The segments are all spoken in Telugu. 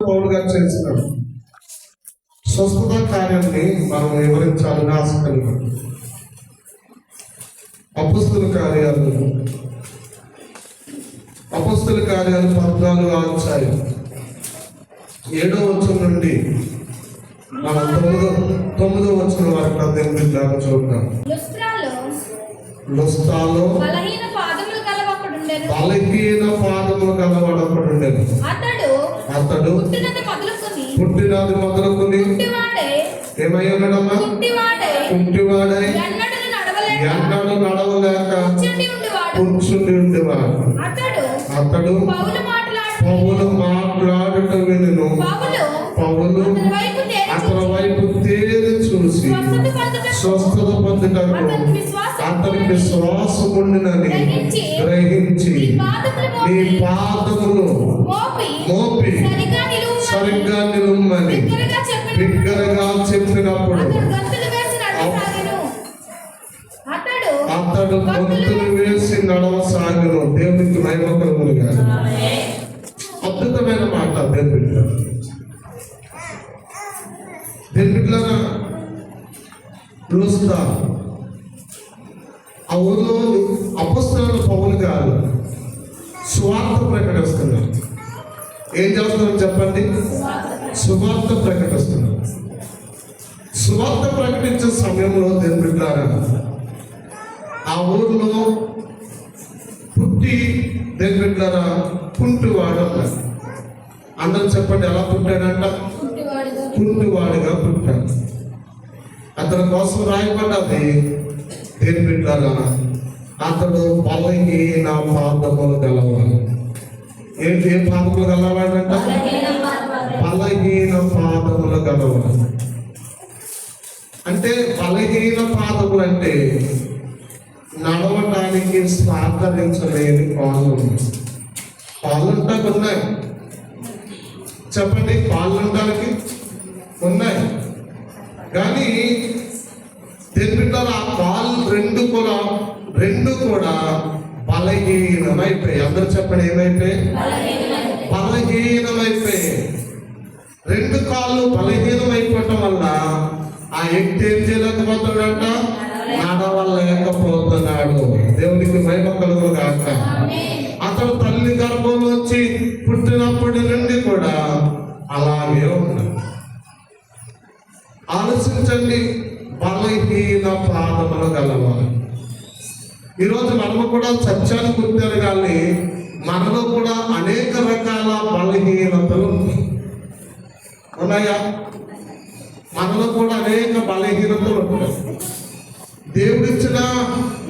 పౌరు గారు స్వస్థత కార్యాన్ని మనం వివరించాలని ఆశ కలిగి అపుస్తుల కార్యాలు. అపుస్తుల కార్యాలు పద్నాలుగు అధ్యాయం ఏడో వచ్చం నుండి మనం తొమ్మిదో తొమ్మిదో వచ్చిన వరకు అధ్యయనం చూద్దాం. లుస్త్రాలో లుస్తాలో బలహీన పాదములు ఉండేది అతడు అతడు పుట్టినది మొదలుకొని ఏమై ఉన్నాడమ్మా కుంటివాడై ఎన్నడూ నడవలేక కూర్చుండి ఉండేవాడు. అతడు పౌలు మాట్లాడు. పౌలు మాట్లాడుట వినును. పౌలు అతని వైపు తేరి చూసి స్వస్థత పొందుటకు అతనికి విశ్వాసం అతనికి శ్వాసం ఉండినని గ్రహించి నీ పాదములు నీ మోపి. సరిగ్గా నిలుమ్మని బిగ్గరగా చెప్పిన బిగ్గరగా చెప్పినప్పుడు. అతడు గంతులు వేసి నడవసాగెను. దేవునికి మహిమకరములుగా అద్భుతమైన మాట దేవుని బిడ్డ దేవుని ఊర్లో అపస్తుల పౌలు గారు స్వార్థ ప్రకటిస్తున్నారు. ఏం చేస్తున్నారు చెప్పండి? సువార్త ప్రకటిస్తున్నారు. సువార్త ప్రకటించే సమయంలో దేవుని బిడ్డలారా ఆ ఊర్లో పుట్టి దేవుని బిడ్డలారా కుంటువాడు అన్నారు. అందరూ చెప్పండి ఎలా పుట్టాడంట? కుంటువాడిగా పుట్టాడు. అతని కోసం రాయబడ్డది పేరు బిడ్డారా అతడు బలహీన పాదములు గలవాడు ఏంటి ఏ పాదములు గలవాడంట బలహీన పాదములు గలవాడు అంటే బలహీన పాదములు అంటే నడవడానికి సహకరించలేని కాళ్ళు కాళ్ళుంటాకు ఉన్నాయి. చెప్పండి పాలుంటానికి ఉన్నాయి. కానీ తెలిపిటారు ఆ కాళ్ళు రెండు కూడా రెండు కూడా బలహీనమైపోయాయి. అందరూ చెప్పండి ఏమైపోయాయి? బలహీనమైపోయాయి. రెండు కాళ్ళు బలహీనమైపోవటం వల్ల ఆ వ్యక్తి ఏం చేయలేకపోతున్నాడంట? నడవలేకపోతున్నాడు. దేవునికి మహిమ కలుగు కాక అతడు తల్లి గర్భంలోంచి పుట్టినప్పటి నుండి కూడా అలాగే ఉన్నాడు. ఆలోచించండి. బలహీన పాదములు గలవారు ఈరోజు మనము కూడా సత్యాన్ని గుర్తారు కానీ మనలో కూడా అనేక రకాల బలహీనతలు ఉన్నాయి. ఉన్నాయా? మనలో కూడా అనేక బలహీనతలు ఉన్నాయి. దేవుడిచ్చిన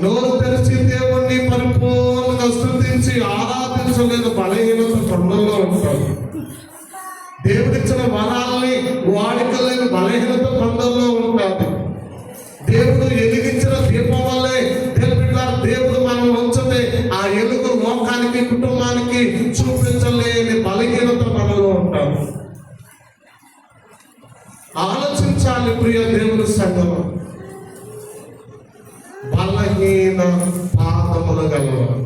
నోరు తెరిచి దేవుణ్ణి పరిపూర్ణంగా స్థుతించి ఆరాధించలేని బలహీనత కొండల్లో ఉంటారు దేవుడిచ్చిన వరాల్ని వాడుకలేని బలహీనత దేవుడు ఎలిగించిన దీపం వల్లే దేవుడిలా దేవుడు మనం ఉంచితే ఆ ఎలుగు లోకానికి కుటుంబానికి చూపించలేని బలహీనత మనలో ఉంటాం. ఆలోచించాలి ప్రియ దేవుని సంగమ బలహీన పాదములు గలవారు.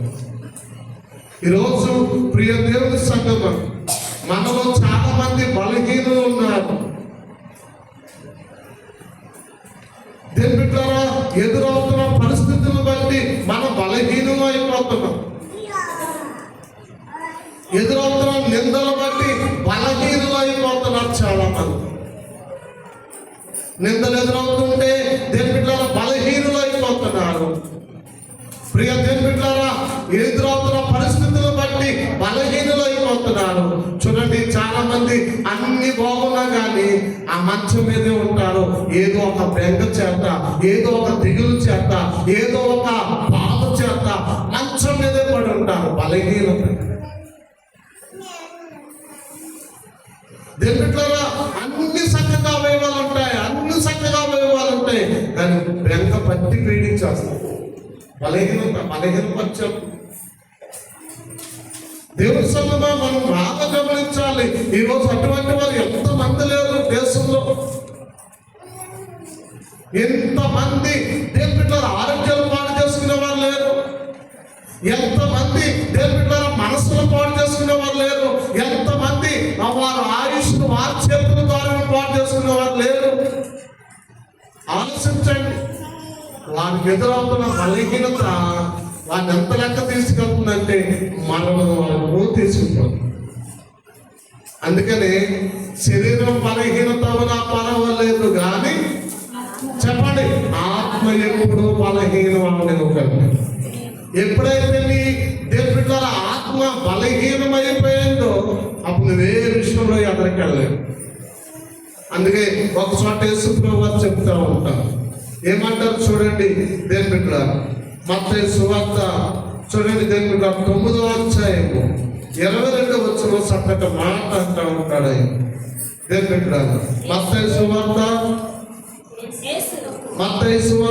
ఈరోజు కానీ ఆ మంచం మీదే ఉంటారు ఏదో ఒక బెంగ చేత ఏదో ఒక దిగులు చేత ఏదో ఒక బాధ చేత మంచం మీదే పడి ఉంటారు బలహీనత దేవుట్లారా అన్ని చక్కగా అవయవాలు ఉంటాయి అన్ని చక్కగా అవయవాలు ఉంటాయి. కానీ బెంగ పట్టి పీడించేస్తాం బలహీనత బలహీనపరచం దేవుని సన్నిధిలో మనం బాగా గమనించాలి. ఈ రోజు అటువంటి వారు ఎంత మంది లేరు దేశంలో. ఎంతమంది దేవుని బిడ్డల ఆరోగ్యాలు పాడు చేసుకునే వారు లేరు. ఎంతమంది దేవుని బిడ్డల మనసులు పాడు చేసుకునే వారు లేరు. ఎంతమంది వారు ఆయుష్ను వారి చేతుల ద్వారా పాడు చేసుకునే వారు లేరు. ఆలోచించండి. వారికి ఎదురవుతున్న బలహీనత వాళ్ళు ఎంత లెక్క తీసుకెళ్తుందంటే మరణం వాళ్ళు తీసుకుంటాం అందుకనే శరీరం బలహీనత నా పర్వాలేదు కానీ చెప్పండి ఆత్మ ఎప్పుడు బలహీనం అవనివ్వకండి ఎప్పుడైతే నీ దేవుడి ద్వారా ఆత్మ బలహీనమైపోయిందో అప్పుడు నువ్వే విషయంలో ఎదరికి అందుకే ఒక చోట యేసుప్రభు వారు చెప్తా ఉంటారు. ఏమంటారు చూడండి దేవుడి బిడ్డ మత సువార్త చూడండి బిడ్డ తొమ్మిదో అధ్యాయము. ఇరవై రెండు వచ్చిన చక్కటి మాట అంటా ఉంటాడు ఆయన. దేని బిడ్డ మత సువార్త యేసు మత సువార్త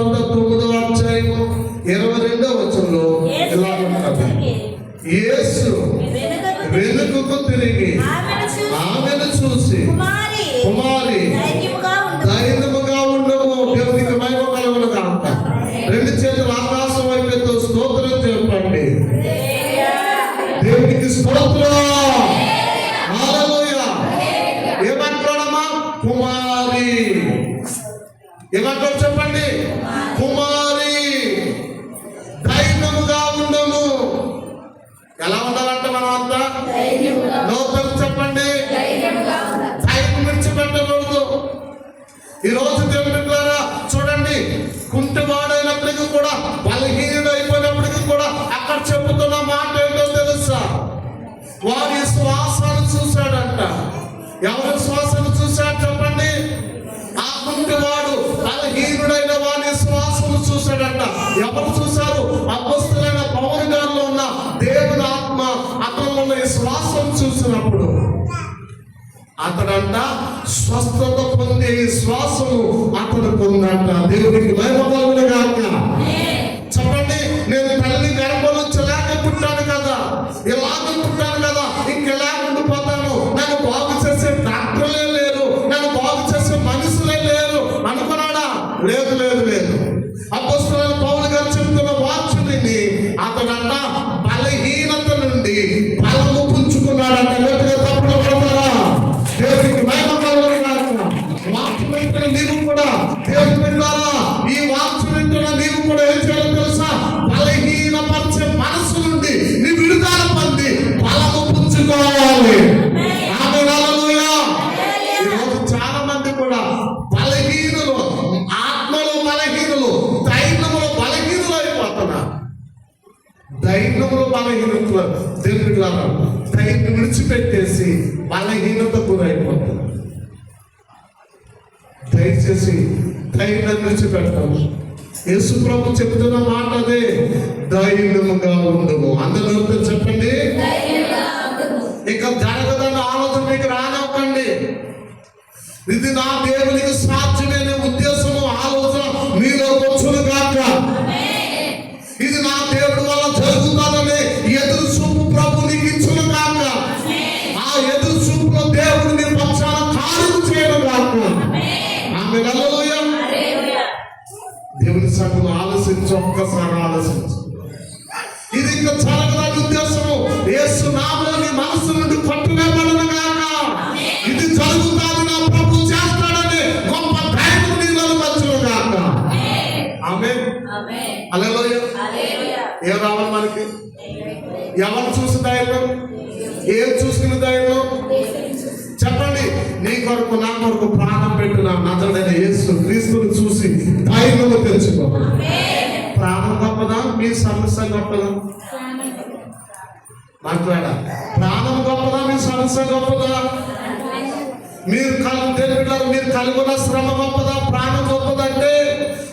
అతడంట స్వస్థత పొందే ఈ శ్వాసము అతడు పొందంట. దేవునికి మహిమ గాక బలహీనతలు దేవుడి ద్వారా తగిన విడిచిపెట్టేసి బలహీనత గురైపోతుంది. దయచేసి ధైర్యం విడిచిపెడతాము యేసు ప్రభు చెప్తున్న మాట అదే. ధైర్యముగా ఉండము. అందరూ చెప్పండి. ఇక జరగదన్న ఆలోచన మీకు రానివ్వకండి. ఇది నా దేవునికి సాధ్యమైన ఉద్దేశం. దేవుని సంఘం ఆలోచించు ఒక్కసారి ఆలోచించు ఇది ఇంకా చాలా ఉద్దేశము. యేసు నామని మనసు నుండి పట్టుకోబడను గాక. ఇది జరుగుతాది నా ప్రభు చేస్తాడని గొప్ప ధైర్యం నీలో వచ్చును గాక. ఆమె హల్లెలూయా. ఏం రావాలి మనకి? ఎవరు చూసి ధైర్యం? ఏం చూసుకున్న ధైర్యం? చెప్పండి. నీ కొరకు నా కొరకు ప్రాణం పెట్టిన నజడైన యేసు క్రీస్తుని చూసి ధైర్యము తెలుసుకో ప్రాణం గొప్పదా? మీ సమస్య గొప్పదా? మాట్లాడా. ప్రాణం గొప్పదా? మీ సమస్య గొప్పదా? మీరు కలు తెలివిలో మీరు కలుగున్న శ్రమ గొప్పదా? ప్రాణం గొప్పదంటే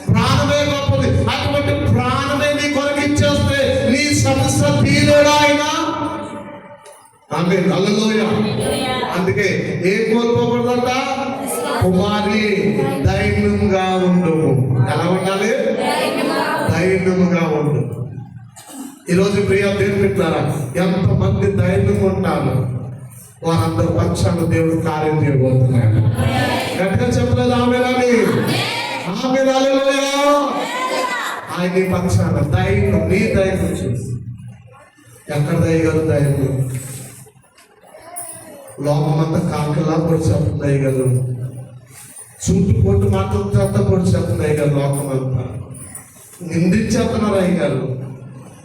ప్రాణమే గొప్పది. అటువంటి ప్రాణమే నీ కొరకు ఇచ్చేస్తే నీ సమస్య తీరేడా ఆయన? ఆమె అందుకే ఏం కోల్పోకూడదంట? కుమారి ధైర్యంగా ఉండు. ఎలా ఉండాలి? ధైర్యముగా ఉండు. ఈరోజు ప్రియ దేవుడు ఎంతమంది ధైర్యంగా ఉంటారు? వారందరూ పక్షాన దేవుడు కార్యం చేయబోతున్నాడు. గట్టిగా చెప్పలేదు ఆమె ఆమె ఆయన పక్షాన ధైర్యం నీ ధైర్యం చూసి ఎక్కడ దయగల ధైర్యం? లోపమంతా కాకలా కూడా చెప్తున్నాయి కదా చుట్టు పొట్టు మాటలతో పొడి అయ్యారు కదా లోకమంతా నిందించేస్తున్నారు అయ్యారు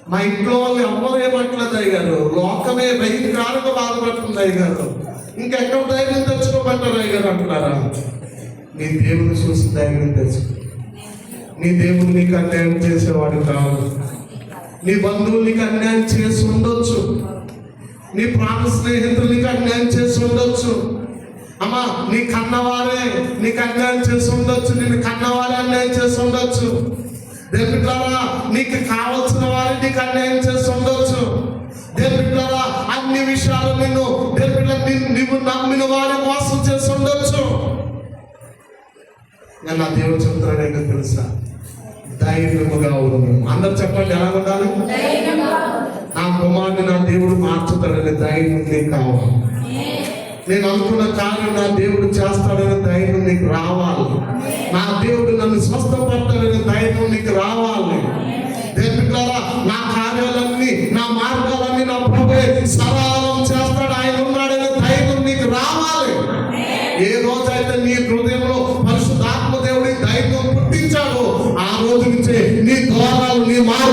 మా ఇంట్లో వాళ్ళు ఎవ్వరు ఏమట్లేదు అయ్యారు లోకమే భయంకరంగా బాధపడుతుంది అయ్యారు ఇంకెక్కడ ధైర్యం తెచ్చుకోమంటారు అయ్యారు అంటున్నారా? నీ దేవుని చూసి ధైర్యం తెచ్చుకో. నీ దేవుడు నీకు అన్యాయం చేసేవాడు కావాలి నీ బంధువులు నీకు అన్యాయం చేసి ఉండొచ్చు. నీ ప్రాణ స్నేహితులు నీకు అన్యాయం చేసి ఉండొచ్చు. అమ్మా నీ కన్నవారే నీకు అన్యాయం చేసి ఉండొచ్చు నిన్ను కన్నవారే అన్యాయం చేసి ఉండొచ్చు. దేవుడారా నీకు కావలసిన వారే నీకు అన్యాయం చేసి ఉండొచ్చు. దేవుడారా అన్ని విషయాలు నిన్ను దేవుడ నువ్వు నమ్మిన వారి మోసం చేసి ఉండొచ్చు. నేను నా దేవుడు చెప్తున్నాడు ఏంటో తెలుసా? ధైర్యముగా ఉండు. అందరు చెప్పండి ఎలా ఉండాలి? నా కుమారుని నా దేవుడు మార్చుతాడని ధైర్యం నీకు కావాలి. నేను అనుకున్న కార్యం నా దేవుడు చేస్తాడనే ధైర్యం నీకు రావాలి. నా దేవుడు నన్ను స్వస్థపడతాడనే ధైర్యం నీకు రావాలి. దేవుడారా నా కార్యాలన్నీ నా మార్గాలన్నీ నా ప్రభు సరాలం చేస్తాడు. ఆయన ఉన్నాడనే ధైర్యం నీకు రావాలి. ఏ రోజైతే నీ హృదయంలో పరిశుద్ధాత్మ దేవుడి ధైర్యం పుట్టించాడు ఆ రోజు నుంచే నీ ద్వారాలు నీ మార్గం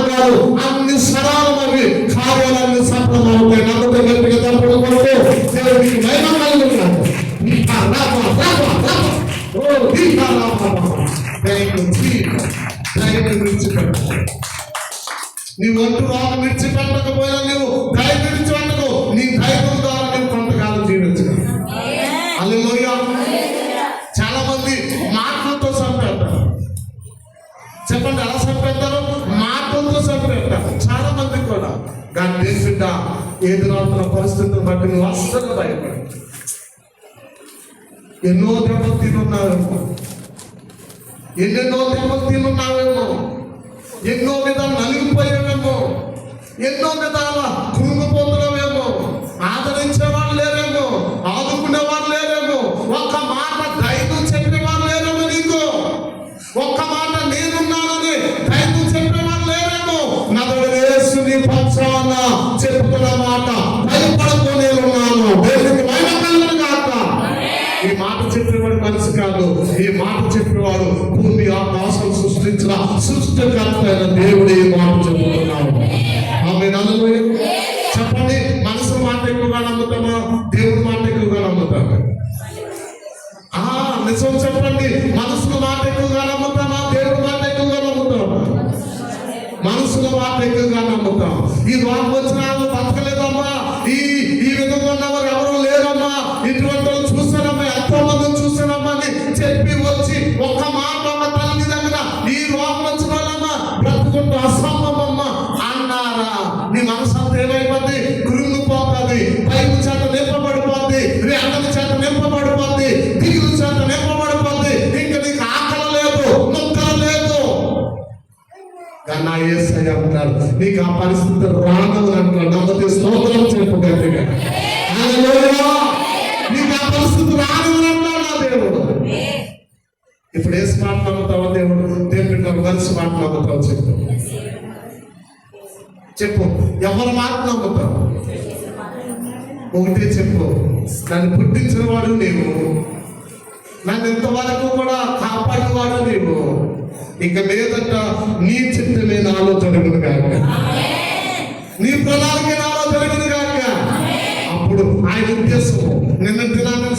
ఎన్నో దెబ్బలు తినున్నావేమో ఎన్నెన్నో దెబ్బలు తినున్నావేమో ఎన్నో మీద నలిగిపోయావేమో? ఎన్నో విధాల కృంగిపోతున్నావేమో ఆదరించా సృష్టికర్త అయిన దేవుడు ఈ నీకు ఆ పరిస్థితి రాదు అంటున్నాడు నమ్మతే స్తోత్రం చెప్పు గట్టిగా నీకు ఆ పరిస్థితి రాదు అంటాడు నా దేవుడు. ఇప్పుడు ఏ స్మార్ట్ నమ్ముతావా దేవుడు? దేవుడు కలిసి మాట నమ్ముతావు చెప్పు. చెప్పు. ఎవరు మాట నమ్ముతావు? ఒకటే చెప్పు. నన్ను పుట్టించిన వాడు నీవు. నన్ను ఇంతవరకు కూడా కాపాడేవాడు నీవు. ఇక మీదట నీ చిత్తమే నాలో జరుగును కాక. నీ ప్రణాళిక నాలో జరుగును కాక. అప్పుడు ఆయన ఉద్దేశం నిన్న దినాన్ని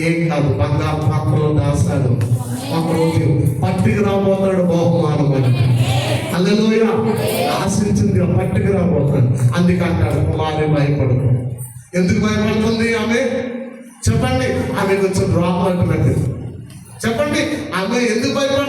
ఏం కాదు బంగారు పాత్రలో దాస్తాడు. ఒకరోజు పట్టికి రాబోతాడు బహుమానం అని. అల్లలోయ ఆశించింది పట్టికి రాబోతాడు అందుకంటాడు కుమారి భయపడదు ఎందుకు భయపడుతుంది ఆమె? చెప్పండి. ఆమె కొంచెం రోగం అంటున్నట్టు చెప్పండి. ఆమె ఎందుకు భయపడుతుంది?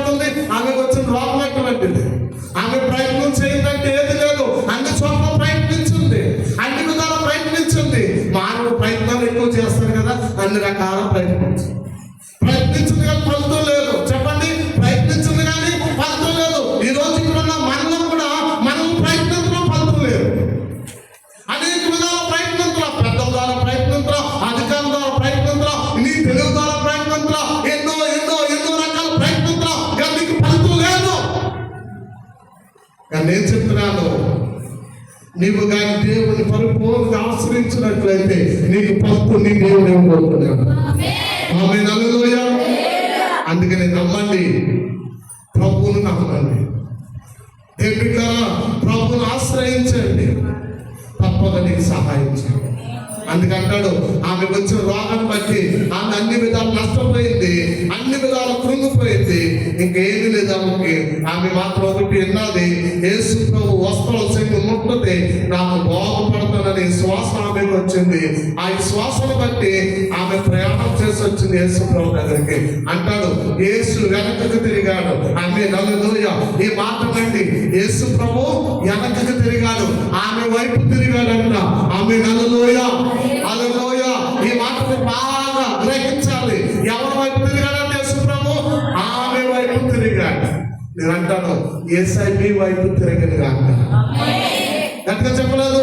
అందుకని నమ్మండి ప్రభువును నమ్మండి దేవుడిగా ప్రభువును ఆశ్రయించండి. తప్పక నీకు సహాయం చేయండి. అందుకంటాడు ఆమె వచ్చిన రోగాన్ని బట్టి ఆమె అన్ని విధాలు నష్టపోయింది అన్ని విధాలు కృంగిపోయింది ఇంకేమీ లేదు ఆమెకి. ఆమె మాత్రం ఒకటి విన్నది యేసు ప్రభు వస్త్రం చెంది ముట్టది నాకు బాగుపడతానని శ్వాస ఆమెకు వచ్చింది. ఆ శ్వాసను బట్టి ఆమె ప్రయాణం చేసి వచ్చింది యేసు ప్రభు దగ్గరికి. అంటాడు యేసు వెనకకు తిరిగాడు. ఆమె నలులోయ ఈ మాట నుండి యేసు ప్రభు వెనకకు తిరిగాడు. ఆమె వైపు తిరిగాడంట. ఆమె నలులోయ అలలోయ ఈ మాటను బాగా గ్రహించాలి. ఎవరి వైపు తిరిగాడంటే యేసు ప్రభు? ఆమె వైపు తిరిగాడు. నేను అంటాను ఏసై మీ వైపు తిరగను కాక గట్టిగా చెప్పలేదు?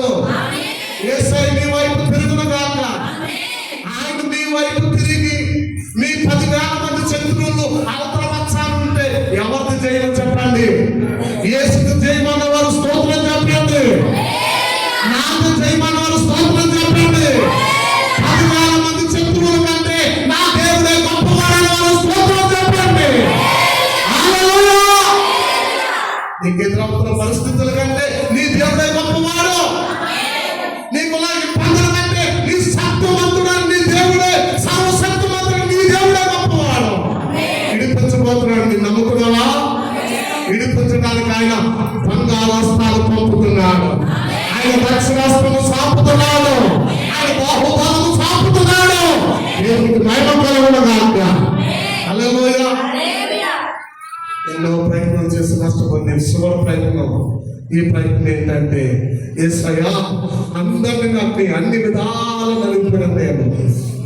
అన్ని విధాలు నలిపిన నేను.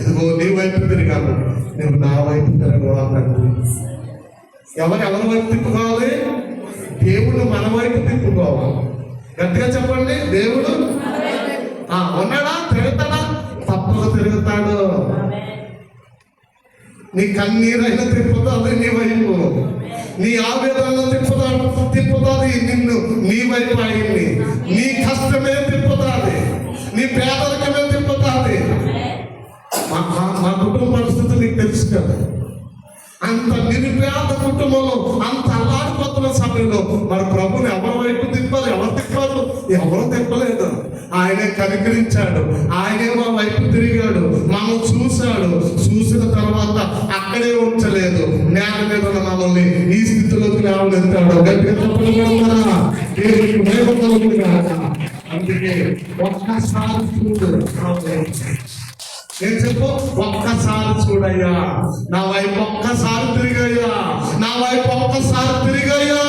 ఇదిగో నీ వైపు తిరిగాను నువ్వు నా వైపు తిరగవాలండి ఎవరు ఎవరి వైపు తిప్పుకోవాలి? దేవుడు మన వైపు తిప్పుకోవాలి. గట్టిగా చెప్పండి దేవుడు? ఆ, ఉన్నాడా? తిరుగుతాడా? తప్పక తిరుగుతాడు. నీ కన్నీరైనా తిప్పుతుంది నీ వైపు. నీ ఆవేదన తిప్పుతాడు తిప్పుతుంది నిన్ను నీ వైపు అయింది. నీ కష్టమే తిప్పుతుంది. నీ పేదరికమే తిప్పుతుంది? మా మా- కుటుంబ పరిస్థితి నీకు తెలుసు కదా. అంత నిరుపేద కుటుంబంలో అంత అల్లాడిపోతున్న సమయంలో మరి ప్రభుని ఎవరి వైపు తిప్పారు ఎవరు తిప్పారు ఎవరు తిప్పలేదు. ఆయనే కనికరించాడు. ఆయనే మా వైపు తిరిగాడు. మమ్మల్ని చూశాడు. చూసిన తర్వాత అక్కడే ఉంచలేదు. నేల మీద మమ్మల్ని ఈ స్థితిలోకి లేవనెత్తాడు. గట్టిగా చెప్పగలుగుతారా దేవునికి అందుకే ఒక్కసారి చూడు. నేను చెప్పు ఒక్కసారి చూడయ్యా. నా వైపు ఒక్కసారి తిరిగయ్యా. నా వైపు ఒక్కసారి తిరిగయ్యా.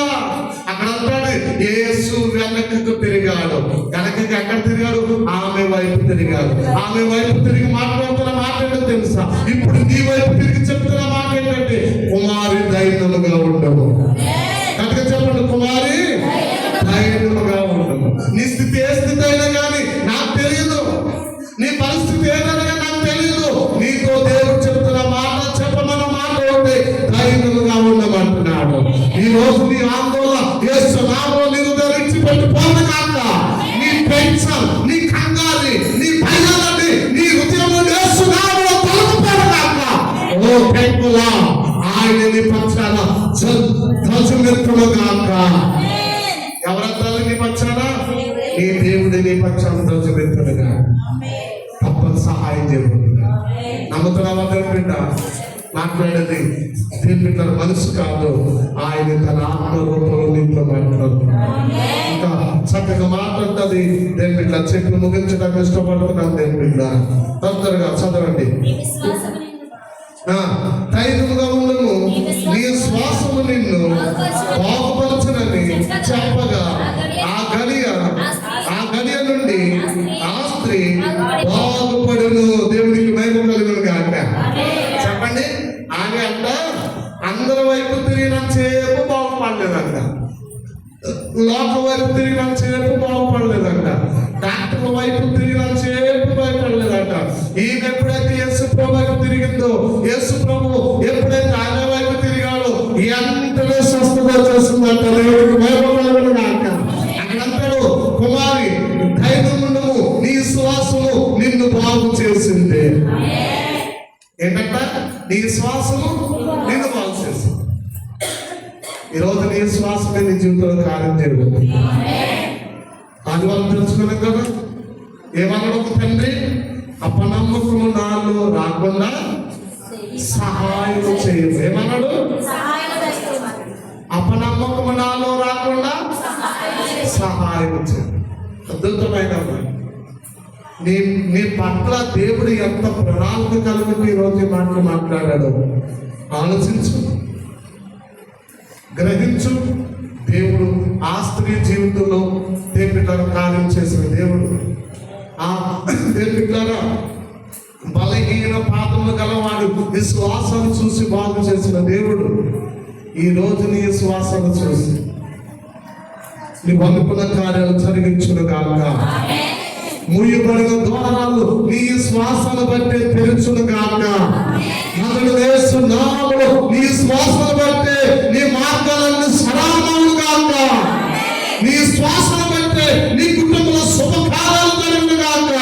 అక్కడ అంటాడు యేసు వెనకకు తిరిగాడు. వెనకకి ఎక్కడ తిరిగాడు? ఆమె వైపు తిరిగాడు. ఆమె వైపు తిరిగి మాట్లాడుతున్న మాట ఏంటో తెలుసా? ఇప్పుడు నీ వైపు తిరిగి చెప్తున్న మాట ఏంటంటే కుమారి ధైర్యముగా ఉండవు. కనుక చెప్పండి కుమారి ధైర్యముగా ఉండు నీ స్థితి ఏ స్థితి అయినా కానీ నాకు తెలియదు నీ పరిస్థితి ఏదైనా నాకు తెలియదు నీతో దేవుడు చెప్తున్న మాట చెప్పమన్న మాట ఉంటే ధైర్యముగా ఉండమంటున్నాడు. ఈ రోజు నీ ఆందోళన మాట్లాడేది దేవుని బిడ్డ మనసు కాదు. ఆయన తన ఆత్మ రూపంలో నీతో మాట్లాడుతున్నాడు ఇంకా చక్కగా మాట్లాడుతుంది. దేవుని బిడ్డ చెప్పి ముగించడానికి ఇష్టపడుతున్నాను దేవుని బిడ్డ తొందరగా చదవండి. నీ ఏంటంట నీ శ్వాసము నిన్ను బాగు చేసింది ఈరోజు నీ శ్వాసమే నీ జీవితంలో కార్యం జరుగుతుంది అది తెలుసుకున్నాం కదా? ఏమన్నాడు ఒక తండ్రి? అపనమ్మకము నాలో రాకుండా సహాయం చేయదు ఏమన్నాడు? అపనమ్మకము నాలో రాకుండా సహాయం చేయదు అద్భుతమైన అమ్మాయి నీ నీ పట్ల దేవుడు ఎంత ప్రణాళిక కలిగి ఈ ఈ మాటలు మాట్లాడాడు. ఆలోచించు. గ్రహించు. దేవుడు ఆ స్త్రీ జీవితంలో దేవుడికి కార్యం చేసిన దేవుడు. ఆ దేవుడికారా బలహీన పాదములు గలవాడు విశ్వాసాన్ని చూసి బాగు చేసిన దేవుడు. ఈ రోజు నీ శ్వాసను చూసి. నీ అనుకున్న కార్యాలు జరిగించును గాక. మూయబడిన ద్వారాలు నీ శ్వాసను బట్టి తెరుచును కాక. మొదలు వేసు నామములు నీ శ్వాసను బట్టి నీ మార్గాలన్నీ సరామములు కాక. నీ శ్వాసను బట్టి నీ కుటుంబంలో శుభకార్యాలు జరుగును కాక.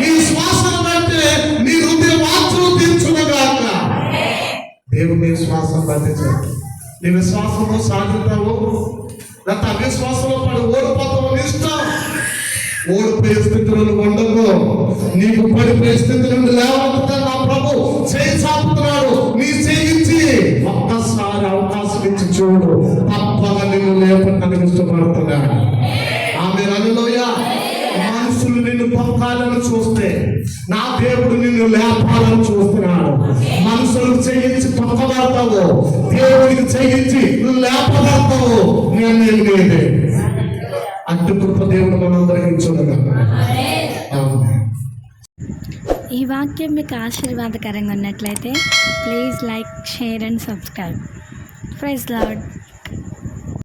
నీ శ్వాసను బట్టి నీ హృదయ మాత్రం తీర్చును కాక. దేవుడు నీ శ్వాసం బట్టి నీ విశ్వాసంలో సాగుతావు లేకపోతే అవిశ్వాసంలో పడి. ఓడిపోతావు నీ ఇష్టం. ఓడిపోయే స్థితులను నువ్వు ఉండకు. నీకు పడిపోయే స్థితి నుండి లేవనుకుంటా నా ప్రభు. చేయి చాపుతున్నాడు. నీ చేయించి ఒక్కసారి అవకాశం ఇచ్చి చూడు. తప్పగా నిన్ను లేపడానికి ఇష్టపడుతున్నాడు ఆమె అనులోయ మనుషులు నిన్ను పంపాలని చూస్తే నా దేవుడు నిన్ను లేపాలని చూస్తున్నాడు. మనుషులు చేయించి పంపబడతావు దేవుడికి చేయించి లేపబడతావు నేను నేనే అడ్డు కృప దేవుడు మనందరికీ చూడగా ఈ వాక్యం మీకు ఆశీర్వాదకరంగా ఉన్నట్లయితే please like share and subscribe praise lord